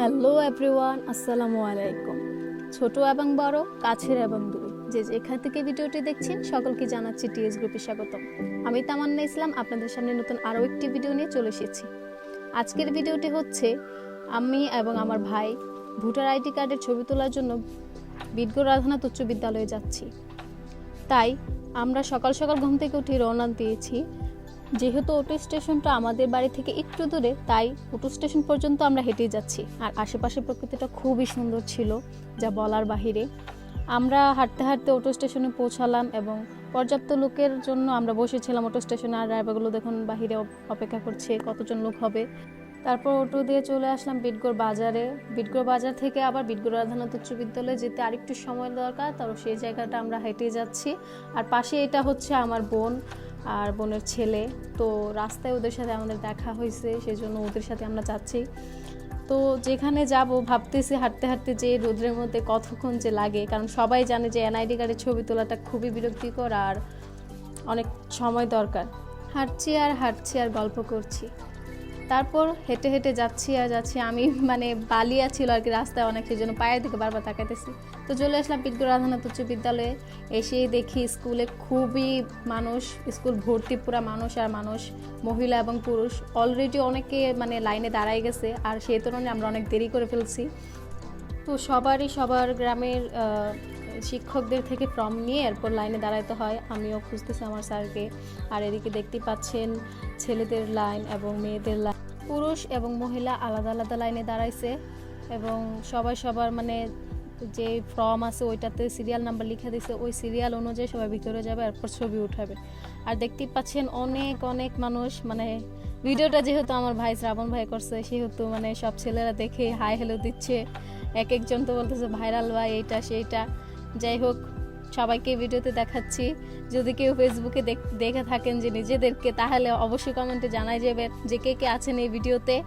Hello everyone, আসসালামু আলাইকুম। ছোট এবং বড়, কাছের এবং দূর। যে যেখান থেকে ভিডিওটি দেখছেন, সকলকে জানাচ্ছি টিএস গ্রুপে স্বাগতম। আমি তামান্না ইসলাম, আপনাদের সামনে নতুন আরও একটি ভিডিও নিয়ে চলে এসেছি। আজকের ভিডিওটি হচ্ছে, আমি এবং আমার ভাই ভোটার আইডি কার্ডের ছবি তোলার জন্য বিদ্য রাধানাথ উচ্চ বিদ্যালয়ে যাচ্ছি। তাই আমরা সকাল সকাল ঘুম থেকে উঠে রওনা দিয়েছি। যেহেতু অটো স্টেশনটা আমাদের বাড়ি থেকে একটু দূরে, তাই অটো স্টেশন পর্যন্ত আমরা হেঁটেই যাচ্ছি। আর আশেপাশের প্রকৃতিটা খুবই সুন্দর ছিল, যা বলার বাহিরে। আমরা হাঁটতে হাঁটতে অটো স্টেশনে পৌঁছালাম এবং পর্যাপ্ত লোকের জন্য আমরা বসেছিলাম অটো স্টেশনে আর ড্রাইভারগুলো দেখুন বাহিরে অপেক্ষা করছে, কতজন লোক হবে। তারপর অটো দিয়ে চলে আসলাম বিটগড় বাজারে। বিটগড় বাজার থেকে আবার বিটগড় রাধানাথ উচ্চ বিদ্যালয়ে যেতে আরেকটু সময় দরকার তারও সেই জায়গাটা আমরা হেঁটে যাচ্ছি। আর পাশে এটা হচ্ছে আমার বোন। আর বোনের ছেলে। তো রাস্তায় ওদের সাথে আমাদের দেখা হয়েছে সেই জন্য ওদের সাথে আমরা যাচ্ছি। তো যেখানে যাব, ভাবতেছি হাঁটতে হাঁটতে যে রোদ্রের মধ্যে কতক্ষণ যে লাগে। কারণ সবাই জানে যে এনআইডি কার্ডের ছবি তোলাটা খুবই বিরক্তিকর আর অনেক সময় দরকার। হাঁটছি আর হাঁটছি আর গল্প করছি। তারপর হেঁটে হেঁটে যাচ্ছি আর যাচ্ছি। আমি মানে বালিয়া ছিল আর কি রাস্তায় অনেক, সেই জন্য পায়ের দিকে বারবার তাকাইতেছি। তো চলে আসলাম পিটগুর রাধানাথ উচ্চ বিদ্যালয়ে। এসেই দেখি স্কুলে খুবই মানুষ, স্কুল ভর্তি পুরা মানুষ আর মানুষ, মহিলা এবং পুরুষ। অলরেডি অনেকে মানে লাইনে দাঁড়ায় গেছে আর সেই তুলনায় আমরা অনেক দেরি করে ফেলছি। তো সবারই সবার গ্রামের শিক্ষকদের থেকে ফর্ম নিয়ে এরপর লাইনে দাঁড়াইতে হয়। আমিও খুঁজতেছি আমার স্যারকে। আর এদিকে দেখতেই পাচ্ছেন ছেলেদের লাইন এবং মেয়েদের লাইন। পুরুষ এবং মহিলা আলাদা আলাদা লাইনে দাঁড়াইছে এবং সবাই সবার মানে যে ফর্ম আছে ওইটাতে সিরিয়াল নাম্বার লিখে দিছে, ওই সিরিয়াল অনুযায়ী সবাই ভিতরে যাবে, এরপর ছবি উঠাবে। আর দেখতেই পাচ্ছেন অনেক অনেক মানুষ মানে ভিডিওটা যেহেতু আমার ভাই শ্রাবণ ভাই করছে, সেহেতু মানে সব ছেলেরা দেখে হাই হ্যালো দিচ্ছে। এক একজন তো বলতেছে, ভাইরাল ভাই, এইটা, সেইটা। যাই হোক, সবাইকে ভিডিওতে দেখাচ্ছি। যদি কেউ ফেসবুকে দেখ- থাকেন যে নিজেদেরকে, তাহলে অবশ্যই কমেন্টে জানাই যাবে যে কে কে আছেন এই ভিডিওতে।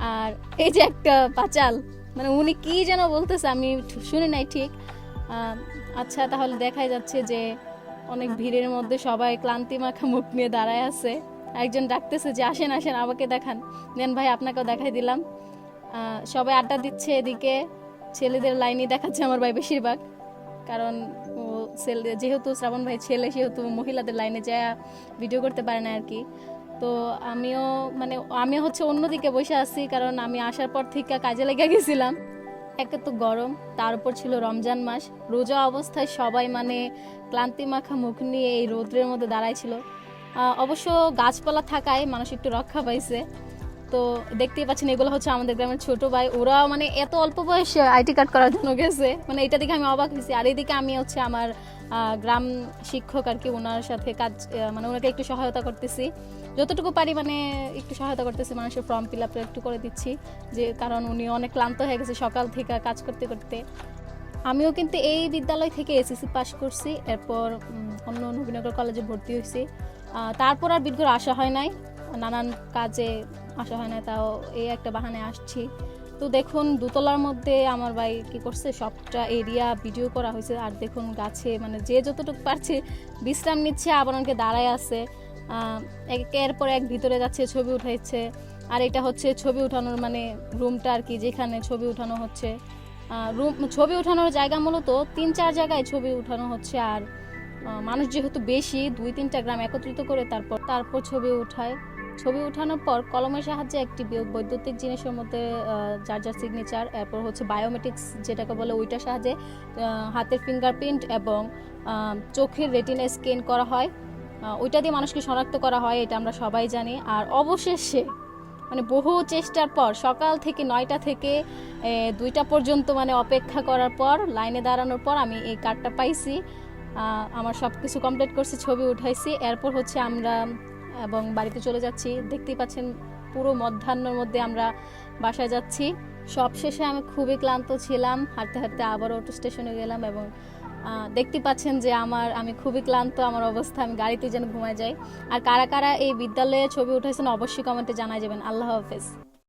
আর এই যে একটা পাচাল মানে উনি কি যেন বলতেছে, আমি শুনি নাই ঠিক। আচ্ছা তাহলে দেখাই যাচ্ছে যে অনেক ভিড়ের মধ্যে সবাই ক্লান্তি মাখা মুখ নিয়ে দাঁড়ায় আছে। একজন ডাকতেছে যে, আসেন আসেন, আমাকে দেখান। দেন ভাই, আপনাকেও দেখাই দিলাম। সবাই আড্ডা দিচ্ছে এদিকে। ছেলেদের লাইনই দেখাচ্ছে আমার ভাই বেশিরভাগ। কারণ ছেলে যেহেতু শ্রাবণ ভাই ছেলে সেহেতু মহিলাদের লাইনে যায় ভিডিও করতে পারে না আর কি তো আমিও মানে আমি হচ্ছে অন্যদিকে বসে আছি কারণ আমি আসার পর থেকে কাজে লেগে গেছিলাম। একে তো গরম তার উপর ছিল রমজান মাস। রোজা অবস্থায় সবাই মানে ক্লান্তি মাখা মুখ নিয়ে এই রৌদ্রের মধ্যে দাঁড়াইছিল আহ, অবশ্য গাছপালা থাকায় মানুষ একটু রক্ষা পাইছে। তো দেখতেই পাচ্ছেন, এগুলো হচ্ছে আমাদের গ্রামের ছোট ভাই। ওরা মানে এত অল্প বয়সে আইটি কার্ড করার জন্য গেছে। মানে এটা দেখে আমি অবাক হয়েছি। আর এইদিকে আমি হচ্ছে আমার গ্রাম শিক্ষক আর কি ওনার সাথে কাজ মানে ওনাকে একটু সহায়তা করতেছি। যতটুকু পারি মানে একটু সহায়তা করতেছি, মানুষের ফর্ম ফিল আপটা একটু করে দিচ্ছি। যে কারণ উনি অনেক ক্লান্ত হয়ে গেছে সকাল থেকে কাজ করতে করতে। আমিও কিন্তু এই বিদ্যালয় থেকে এসএসসি পাশ করছি। এরপর অন্য নবীনগর কলেজে ভর্তি হয়েছি। তারপর আর বিদ্যুৎ আসা হয় নাই। নানান কাজে আসা হয় না তাও এই একটা বাহানে আসছি। তো দেখুন, দোতলার মধ্যে আমার ভাই কি করছে, সবটা এরিয়া ভিডিও করা হয়েছে। আর দেখুন, গাছে মানে যে যতটুকু পারছে বিশ্রাম নিচ্ছে আবার অনেকে দাঁড়ায় আছে। একের পর এক ভিতরে যাচ্ছে, ছবি উঠাইছে। আর এটা হচ্ছে ছবি উঠানোর মানে রুমটা আর কি, যেখানে ছবি উঠানো হচ্ছে। রুম, ছবি উঠানোর জায়গা মূলত তিন, চার জায়গায় ছবি উঠানো হচ্ছে। আর মানুষ যেহেতু বেশি, দুই, তিনটা গ্রাম একত্রিত করে তারপর তারপর ছবি উঠায়। ছবি উঠানোর পর কলমের সাহায্যে একটি বৈদ্যুতিক জিনিসের মধ্যে যার যার সিগনেচার এরপর হচ্ছে বায়োমেট্রিক্স যেটাকে বলে ওইটার সাহায্যে হাতের ফিঙ্গারপ্রিন্ট এবং চোখের রেটিনা স্ক্যান করা হয়। ওইটা দিয়ে মানুষকে শনাক্ত করা হয়, এটা আমরা সবাই জানি। আর অবশেষে মানে বহু চেষ্টার পর, সকাল থেকে নয়টা থেকে দুইটা পর্যন্ত মানে অপেক্ষা করার পর, লাইনে দাঁড়ানোর পর আমি এই কার্ডটা পাইছি। আমার সব কিছু কমপ্লিট করছি, ছবি উঠাইছি। এরপর হচ্ছে আমরা এবং বাড়িতে চলে যাচ্ছি। দেখতেই পাচ্ছেন পুরো মধ্যাহ্নর মধ্যে আমরা বাসায় যাচ্ছি। সব শেষে আমি খুবই ক্লান্ত ছিলাম, হাঁটতে হাঁটতে আবার অটো স্টেশনে গেলাম এবং দেখতে পাচ্ছেন যে আমার, আমি খুবই ক্লান্ত, আমার অবস্থা, আমি গাড়িতে যেন ঘুমায় যাই। আর কারা কারা এই বিদ্যালয়ে ছবি উঠেছেন অবশ্যই কমেন্টে জানাই যাবেন। আল্লাহ হাফেজ।